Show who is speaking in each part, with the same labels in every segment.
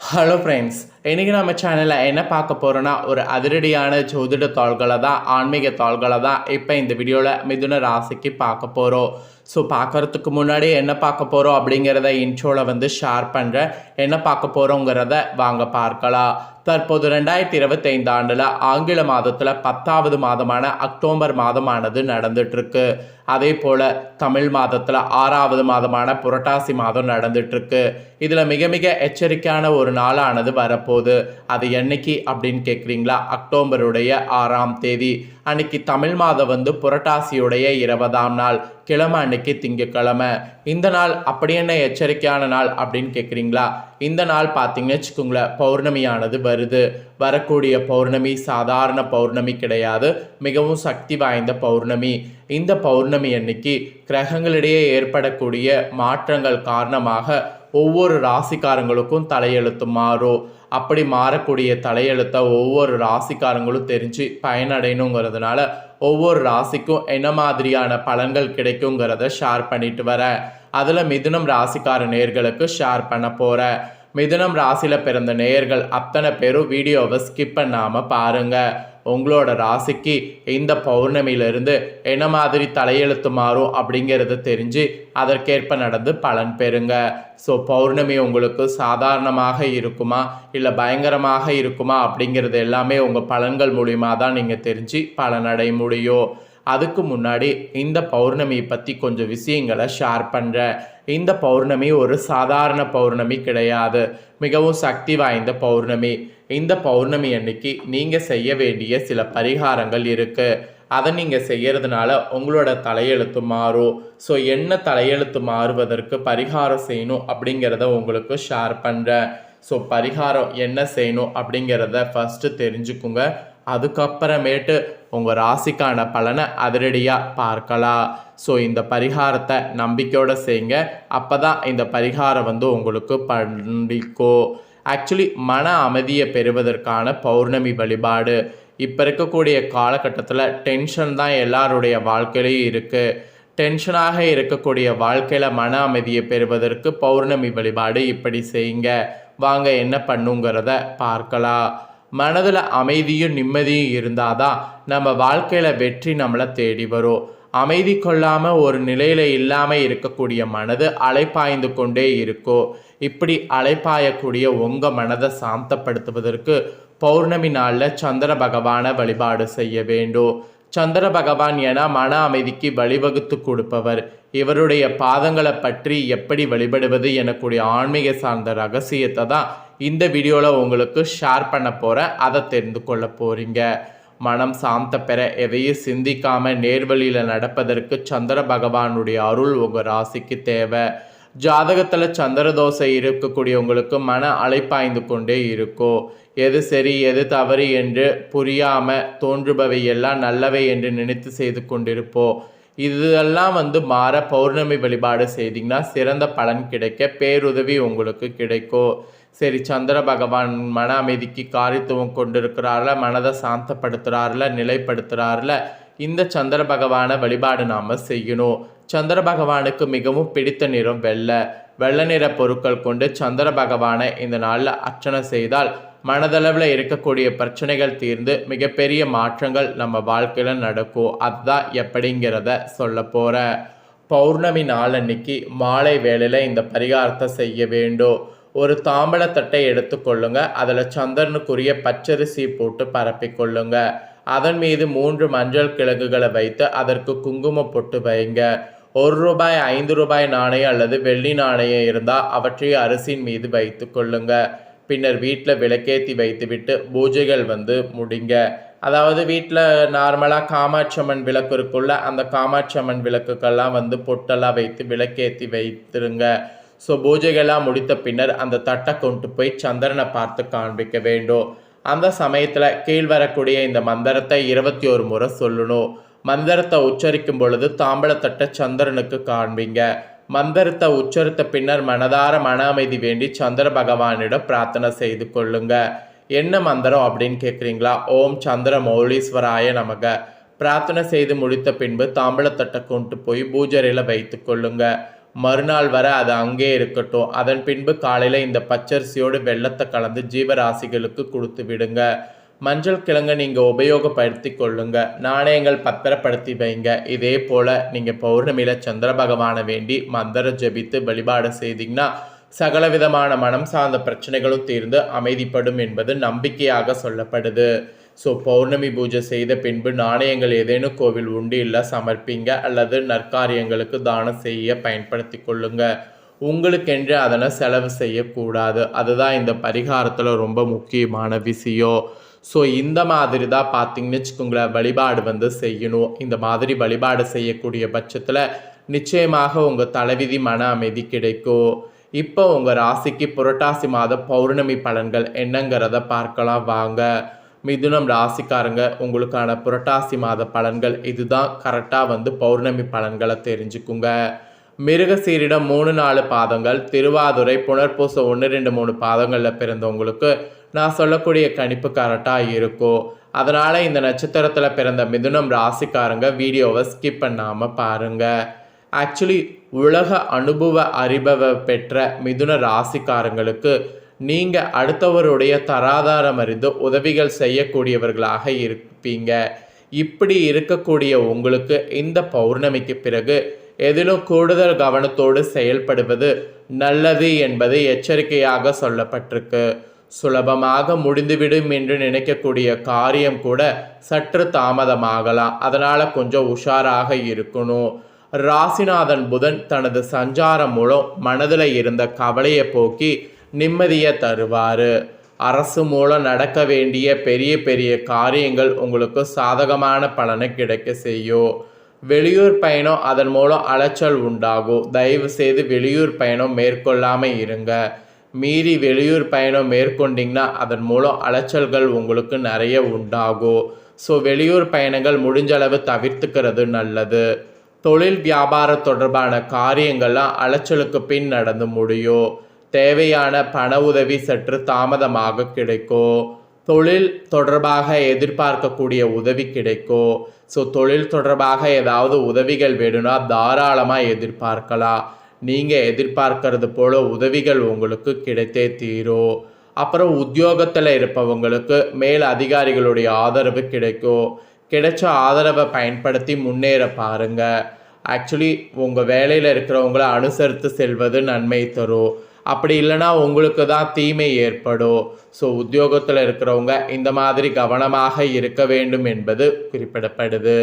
Speaker 1: Hello friends இன்றைக்கி நம்ம சேனலில் என்ன பார்க்க போகிறோன்னா ஒரு அதிரடியான ஜோதிட தாள்களை தான் ஆன்மீக தாள்களை தான் இப்போ இந்த வீடியோவில் மிதுன ராசிக்கு பார்க்க போகிறோம் ஸோ பார்க்குறதுக்கு முன்னாடி என்ன பார்க்க போகிறோம் அப்படிங்கிறத இன்ட்ரோவில் வந்து ஷேர் பண்ணுறேன் என்ன பார்க்க போகிறோங்கிறத வாங்க பார்க்கலாம். தற்போது ரெண்டாயிரத்தி இருபத்தைந்து ஆண்டில் ஆங்கில மாதத்தில் பத்தாவது மாதமான அக்டோபர் மாதமானது நடந்துட்டுருக்கு. அதே போல் தமிழ் மாதத்தில் ஆறாவது மாதமான புரட்டாசி மாதம் நடந்துட்டுருக்கு. இதில் மிக மிக எச்சரிக்கையான ஒரு நாளானது வரப்போகுது. அது என்னைக்கு அப்படின்னு கேட்குறீங்களா அக்டோபருடைய ஆறாம் தேதி. அன்னைக்கு தமிழ் மாதம் வந்து புரட்டாசியுடைய இருபதாம் நாள் கிழமை அன்னைக்கு திங்கக்கிழமை இந்த நாள் அப்படி என்ன எச்சரிக்கையான நாள் அப்படின்னு கேட்குறீங்களா இந்த நாள் பார்த்தீங்கன்னு வச்சுக்கோங்களேன் பௌர்ணமியானது வருது. வரக்கூடிய பௌர்ணமி சாதாரண பௌர்ணமி கிடையாது. மிகவும் சக்தி வாய்ந்த பௌர்ணமி. இந்த பௌர்ணமி அன்னைக்கு கிரகங்களிடையே ஏற்படக்கூடிய மாற்றங்கள் காரணமாக ஒவ்வொரு ராசிக்காரங்களுக்கும் தலையெழுத்து மாறும் அப்படி மாறக்கூடிய தலையெழுத்தை ஒவ்வொரு ராசிக்காரங்களும் தெரிஞ்சு பயனடையணுங்கிறதுனால ஒவ்வொரு ராசிக்கும் என்ன மாதிரியான பலன்கள் கிடைக்குங்கிறத ஷேர் பண்ணிட்டு வரேன் அதில் மிதுனம் ராசிக்கார நேர்களுக்கு ஷேர் பண்ண போகிறேன் மிதுனம் ராசியில் பிறந்த நேயர்கள் அத்தனை பேரும் வீடியோவை ஸ்கிப் பண்ணாமல் பாருங்கள் உங்களோட ராசிக்கு இந்த பௌர்ணமியிலிருந்து என்ன மாதிரி தலையெழுத்து மாறும் அப்படிங்கிறத தெரிஞ்சு அதற்கேற்ப நடந்து பலன் பெறுங்க. ஸோ பௌர்ணமி உங்களுக்கு சாதாரணமாக இருக்குமா? இல்லை பயங்கரமாக இருக்குமா? அப்படிங்கிறது எல்லாமே உங்கள் பலன்கள் மூலியமாக தான் நீங்கள் தெரிஞ்சு பலனடைய முடியும். அதுக்கு முன்னாடி இந்த பௌர்ணமியை பற்றி கொஞ்சம் விஷயங்களை ஷேர் பண்ணுறேன் இந்த பௌர்ணமி ஒரு சாதாரண பௌர்ணமி கிடையாது. மிகவும் சக்தி வாய்ந்த பௌர்ணமி. இந்த பௌர்ணமி அன்னைக்கு நீங்கள் செய்ய வேண்டிய சில பரிகாரங்கள் இருக்குது அதை நீங்கள் செய்கிறதுனால உங்களோட தலையெழுத்து மாறும். ஸோ என்ன தலையெழுத்து மாறுவதற்கு பரிகாரம் செய்யணும் அப்படிங்கிறத உங்களுக்கு ஷேர் பண்ணுறேன் ஸோ பரிகாரம் என்ன செய்யணும் அப்படிங்கிறத ஃபஸ்ட்டு தெரிஞ்சுக்குங்க. அதுக்கப்புறமேட்டு உங்கள் ராசிக்கான பலனை அதிரடியாக பார்க்கலாம். ஸோ இந்த பரிகாரத்தை நம்பிக்கையோடு செய்யுங்க. அப்போ தான் இந்த பரிகாரம் வந்து உங்களுக்கு பண்டிக்கும் ஆக்சுவலி மன அமைதியை பெறுவதற்கான பௌர்ணமி வழிபாடு. இப்போ இருக்கக்கூடிய காலகட்டத்தில் டென்ஷன் தான் எல்லாருடைய வாழ்க்கையிலையும் இருக்குது டென்ஷனாக இருக்கக்கூடிய வாழ்க்கையில் மன அமைதியை பெறுவதற்கு பௌர்ணமி வழிபாடு இப்படி செய்யுங்க. வாங்க என்ன பண்ணுங்கிறத பார்க்கலாம். மனதில் அமைதியும் நிம்மதியும் இருந்தால் தான் நம்ம வாழ்க்கையில் வெற்றி நம்மளை தேடி வரும். அமைதி கொள்ளாமல் ஒரு நிலையில் இல்லாமல் இருக்கக்கூடிய மனது அலைப்பாய்ந்து கொண்டே இருக்கோ இப்படி அலைப்பாயக்கூடிய உங்கள் மனதை சாந்தப்படுத்துவதற்கு பௌர்ணமி நாளில் சந்திர பகவானை வழிபாடு செய்ய வேண்டும். சந்திர பகவான் என மன அமைதிக்கு வழிவகுத்து கொடுப்பவர். இவருடைய பாதங்களை பற்றி எப்படி வழிபடுவது எனக்கூடிய ஆன்மீக சார்ந்த ரகசியத்தை தான் இந்த வீடியோவில் உங்களுக்கு ஷேர் பண்ண போகிறேன் அதை தெரிந்து கொள்ள போகிறீங்க மனம் சாந்த பெற எதையும் சிந்திக்காம நேர்வழியில் நடப்பதற்கு சந்திர பகவானுடைய அருள் உங்கள் ராசிக்கு தேவை. ஜாதகத்தில் சந்திரதோசை இருக்கக்கூடியவங்களுக்கு மன அலைப்பாய்ந்து கொண்டே இருக்கும் எது சரி எது தவறு என்று புரியாமல் தோன்றுபவை எல்லாம் நல்லவை என்று நினைத்து செய்து கொண்டிருப்போம் இதெல்லாம் வந்து மாற பௌர்ணமி வழிபாடு செய்தீங்கன்னா சிறந்த பலன் கிடைக்க பேருதவி உங்களுக்கு கிடைக்கும் சரி சந்திர பகவான் மன அமைதிக்கு காரித்துவம் கொண்டிருக்கிறார்ல மனதை சாந்தப்படுத்துகிறார்ல நிலைப்படுத்துகிறார்ல இந்த சந்திர பகவானை வழிபாடு நாம் செய்யணும். சந்திர பகவானுக்கு மிகவும் பிடித்த நிறம் வெள்ளை. வெள்ளை நிற பொருட்கள் கொண்டு சந்திர பகவானை இந்த நாளில் அர்ச்சனை செய்தால் மனதளவில் இருக்கக்கூடிய பிரச்சனைகள் தீர்ந்து மிகப்பெரிய மாற்றங்கள் நம்ம வாழ்க்கையில் நடக்கும். அதுதான் எப்படிங்கிறத சொல்ல போகிறேன் பௌர்ணமி நாள் அன்னைக்கு மாலை வேளையில் இந்த பரிகாரத்தை செய்ய வேண்டும். ஒரு தாம்பழத்தட்டை எடுத்துக்கொள்ளுங்க அதில் சந்திரனுக்குரிய பச்சரிசி போட்டு பரப்பிக்கொள்ளுங்க அதன் மீது மூன்று மஞ்சள் கிழங்குகளை வைத்து அதற்கு குங்கும பொட்டு வைங்க. ஒரு ரூபாய் ஐந்து ரூபாய் நாணயம் அல்லது வெள்ளி நாணயம் இருந்தால் அவற்றை அரிசியின் மீது வைத்து கொள்ளுங்க. பின்னர் வீட்டில் விளக்கேற்றி வைத்துவிட்டு பூஜைகள் வந்து முடிங்க. அதாவது வீட்டில் நார்மலாக காமாட்சி அம்மன் விளக்கு இருக்குள்ள அந்த காமாட்சி அம்மன் விளக்குக்கெல்லாம் வந்து பொட்டெல்லாம் வைத்து விளக்கேற்றி வைத்துருங்க. ஸோ பூஜைகள்லாம் முடித்த பின்னர் அந்த தட்டை கொண்டு போய் சந்திரனை பார்த்து காண்பிக்க வேண்டும். அந்த சமயத்தில் கீழ் வரக்கூடிய இந்த மந்திரத்தை இருபத்தி ஒரு முறை சொல்லணும். மந்திரத்தை உச்சரிக்கும் பொழுது தாம்பழத்தட்டை சந்திரனுக்கு காண்பிங்க. மந்திரத்தை உச்சரித்த பின்னர் மனதார மன அமைதி வேண்டி சந்திர பகவானிடம் பிரார்த்தனை செய்து கொள்ளுங்க. என்ன மந்திரம் அப்படின்னு கேட்குறீங்களா ஓம் சந்திர மௌலீஸ்வராய நமக. பிரார்த்தனை செய்து முடித்த பின்பு தாம்பழத்தட்டை கொண்டு போய் பூஜரையில் வைத்து கொள்ளுங்கள் மறுநாள் வர அது அங்கே இருக்கட்டும். அதன் பின்பு காலையில் இந்த பச்சரிசியோடு வெள்ளத்தை கலந்து ஜீவராசிகளுக்கு கொடுத்து விடுங்க. மஞ்சள் கிழங்கை நீங்கள் உபயோகப்படுத்தி கொள்ளுங்க. நாணயங்கள் பத்திரப்படுத்தி வைங்க. இதே போல் நீங்கள் பௌர்ணமியில் சந்திர பகவானை வேண்டி மந்திர ஜெபித்து வழிபாடு செய்தீங்கன்னா சகல விதமான மனம் சார்ந்த பிரச்சனைகளும் தீர்ந்து அமைதிப்படும் என்பது நம்பிக்கையாக சொல்லப்படுது. ஸோ பௌர்ணமி பூஜை செய்த பின்பு நாணயங்கள் ஏதேனும் கோவில் உண்டியில் சமர்ப்பிங்க அல்லது நற்காரியங்களுக்கு தானம் செய்ய பயன்படுத்தி கொள்ளுங்க. உங்களுக்கென்று அதனை செலவு செய்யக்கூடாது. அதுதான் இந்த பரிகாரத்தில் ரொம்ப முக்கியமான விஷயம். ஸோ இந்த மாதிரி தான் பார்த்தீங்கன்னு வச்சுக்கோங்களேன் வழிபாடு வந்து செய்யணும். இந்த மாதிரி வழிபாடு செய்யக்கூடிய பட்சத்தில் நிச்சயமாக உங்கள் தலைவிதி மன அமைதி கிடைக்கும். இப்போ உங்கள் ராசிக்கு புரட்டாசி மாத பௌர்ணமி பலன்கள் என்னங்கிறத பார்க்கலாம் வாங்க. மிதுனம் ராசிக்காரங்க உங்களுக்கான புரட்டாசி மாத பலன்கள் இதுதான். கரெக்டாக வந்து பௌர்ணமி பலன்களை தெரிஞ்சுக்குங்க. மிருகசீரிடம் மூணு நாலு பாதங்கள் திருவாதுரை புனர்பூச ஒன்று ரெண்டு மூணு பாதங்களில் பிறந்தவங்களுக்கு நான் சொல்லக்கூடிய கணிப்பு கரெக்டாக இருக்கும் அதனால் இந்த நட்சத்திரத்தில் பிறந்த மிதுனம் ராசிக்காரங்க வீடியோவை ஸ்கிப் பண்ணாமல் பாருங்கள் ஆக்சுவலி உலக அனுபவ அறிபவ பெற்ற மிதுன ராசிக்காரங்களுக்கு நீங்கள் அடுத்தவருடைய தராதாரம் அறிந்து உதவிகள் செய்யக்கூடியவர்களாக இருப்பீங்க. இப்படி இருக்கக்கூடிய உங்களுக்கு இந்த பௌர்ணமிக்கு பிறகு எதிலும் கூடுதல் கவனத்தோடு செயல்படுவது நல்லது என்பது எச்சரிக்கையாக சொல்லப்பட்டிருக்கு. சுலபமாக முடிந்துவிடும் என்று நினைக்கக்கூடிய காரியம் கூட சற்று தாமதமாகலாம். அதனால் கொஞ்சம் உஷாராக இருக்கணும். ராசிநாதன் புதன் தனது சஞ்சாரம் மூலம் மனதில் இருந்த கவலையை போக்கி நிம்மதியை தருவார். அரசு மூலம் நடக்க வேண்டிய பெரிய பெரிய காரியங்கள் உங்களுக்கு சாதகமான பலனை கிடைக்க செய்யும். வெளியூர் பயணம் அதன் மூலம் அலைச்சல் உண்டாகும். தயவு செய்து வெளியூர் பயணம் மேற்கொள்ளாமல் இருங்க. மீறி வெளியூர் பயணம் மேற்கொண்டிங்கன்னா அதன் மூலம் அலைச்சல்கள் உங்களுக்கு நிறைய உண்டாகும். ஸோ வெளியூர் பயணங்கள் முடிஞ்சளவு தவிர்த்துக்கிறது நல்லது. தொழில் வியாபாரம் தொடர்பான காரியங்கள்லாம் அலைச்சலுக்கு பின் நடந்து முடியும். தேவையான பண உதவி சற்று தாமதமாக கிடைக்கும் தொழில் தொடர்பாக எதிர்பார்க்கக்கூடிய உதவி கிடைக்கும் ஸோ தொழில் தொடர்பாக ஏதாவது உதவிகள் வேணும்னா தாராளமாக எதிர்பார்க்கலாம் நீங்கள் எதிர்பார்க்கறது போல உதவிகள் உங்களுக்கு கிடைத்தே தீரும் அப்புறம் உத்தியோகத்தில் இருப்பவங்களுக்கு மேல் அதிகாரிகளுடைய ஆதரவு கிடைக்கும் கிடைச்ச ஆதரவை பயன்படுத்தி முன்னேற பாருங்கள் ஆக்சுவலி உங்கள் வேலையில் இருக்கிறவங்கள அனுசரித்து செல்வது நன்மை தரும். அப்படி இல்லைன்னா உங்களுக்கு தான் தீமை ஏற்படும். ஸோ உத்தியோகத்தில் இருக்கிறவங்க இந்த மாதிரி கவனமாக இருக்க வேண்டும் என்பது குறிப்பிடப்படுது.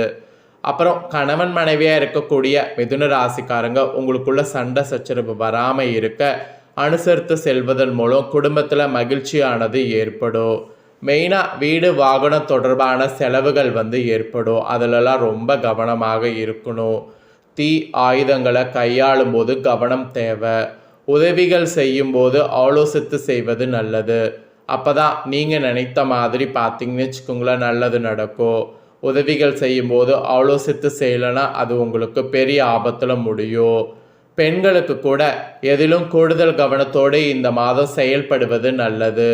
Speaker 1: அப்புறம் கணவன் மனைவியாக இருக்கக்கூடிய மிதுன ராசிக்காரங்க உங்களுக்குள்ள சண்டை சச்சரவு வராமல் இருக்க அனுசரித்து செல்வதன் மூலம் குடும்பத்தில் மகிழ்ச்சியானது ஏற்படும். மெயினாக வீடு வாகனம் தொடர்பான செலவுகள் வந்து ஏற்படும். அதிலெல்லாம் ரொம்ப கவனமாக இருக்கணும். தீ ஆயுதங்களை கையாளும் போது கவனம் தேவை. உதவிகள் செய்யும்போது ஆலோசித்து செய்வது நல்லது. அப்போ தான் நீங்கள் நினைத்த மாதிரி பார்த்தீங்கன்னு வச்சுக்கோங்களேன் நல்லது நடக்கும். உதவிகள் செய்யும்போது ஆலோசித்து செய்யலைன்னா அது உங்களுக்கு பெரிய ஆபத்தில் முடியும். பெண்களுக்கு கூட எதிலும் கூடுதல் கவனத்தோடு இந்த மாதம் செயல்படுவது நல்லது.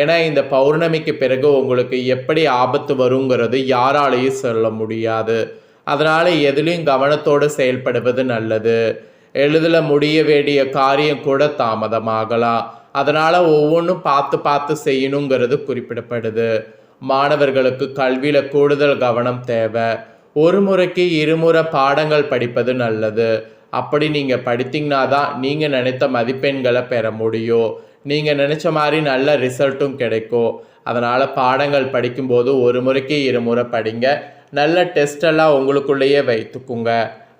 Speaker 1: ஏன்னா இந்த பௌர்ணமிக்கு பிறகு உங்களுக்கு எப்படி ஆபத்து வருங்கிறது யாராலையும் சொல்ல முடியாது. அதனால் எதுலேயும் கவனத்தோடு செயல்படுவது நல்லது. எழுதல முடிய வேண்டிய காரியம் கூட தாமதமாகலாம் அதனால் ஒவ்வொன்றும் பார்த்து பார்த்து செய்யணுங்கிறது குறிப்பிடப்படுது. மாணவர்களுக்கு கல்வியில் கூடுதல் கவனம் தேவை. ஒரு முறைக்கு இருமுறை பாடங்கள் படிப்பது நல்லது. அப்படி நீங்கள் படித்தீங்கன்னா தான் நீங்கள் நினைத்த மதிப்பெண்களை பெற முடியும். நீங்கள் நினச்ச மாதிரி நல்ல ரிசல்ட்டும் கிடைக்கும். அதனால் பாடங்கள் படிக்கும்போது ஒரு முறைக்கு இருமுறை படிங்க. நல்ல டெஸ்டெல்லாம் உங்களுக்குள்ளேயே வைத்துக்குங்க.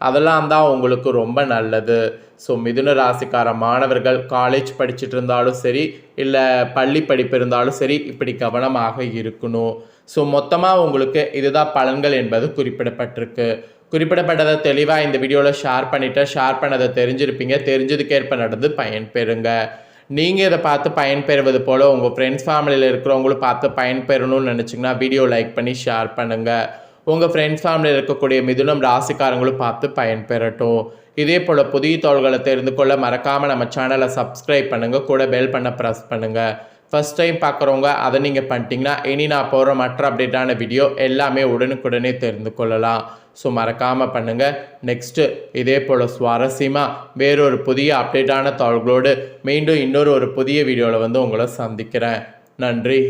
Speaker 1: அதெல்லாம் தான் உங்களுக்கு ரொம்ப நல்லது. ஸோ மிதுன ராசிக்கார மாணவர்கள் காலேஜ் படிச்சுட்டு இருந்தாலும் சரி இல்லை பள்ளி படிப்பு இருந்தாலும் சரி இப்படி கவனமாக இருக்கணும். ஸோ மொத்தமாக உங்களுக்கு இதுதான் பலன்கள் என்பது குறிப்பிடப்பட்டிருக்கு. குறிப்பிடப்பட்டதை தெளிவாக இந்த வீடியோவில் ஷேர் பண்ணிவிட்டு ஷேர் பண்ணதை தெரிஞ்சிருப்பீங்க. தெரிஞ்சதுக்கேற்ப நடந்து பயன்பெறுங்க நீங்கள் இதை பார்த்து பயன்பெறுவது போல் உங்கள் ஃப்ரெண்ட்ஸ் ஃபேமிலியில் இருக்கிறவங்களும் பார்த்து பயன்பெறணும்னு நினச்சிங்கன்னா வீடியோ லைக் பண்ணி ஷேர் பண்ணுங்கள் உங்கள் ஃப்ரெண்ட்ஸ் ஃபேமிலியில் இருக்கக்கூடிய மிதுனம் ராசிக்காரங்களும் பார்த்து பயன்பெறட்டும். இதே போல் புதிய தோள்களை தெரிந்து கொள்ள மறக்காமல் நம்ம சேனலை சப்ஸ்கிரைப் பண்ணுங்கள் கூட பெல் பண்ண ப்ரெஸ் பண்ணுங்கள் ஃபஸ்ட் டைம் பார்க்குறவங்க அதை நீங்கள் பண்ணிட்டீங்கன்னா இனி நான் போகிற மற்ற அப்டேட்டான வீடியோ எல்லாமே உடனுக்குடனே தெரிந்து கொள்ளலாம். ஸோ மறக்காமல் பண்ணுங்கள் நெக்ஸ்ட்டு இதே போல் சுவாரஸ்யமாக வேறொரு புதிய அப்டேட்டான தாள்களோடு மீண்டும் இன்னொரு ஒரு புதிய வீடியோவில் வந்து உங்களை சந்திக்கிறேன். நன்றி.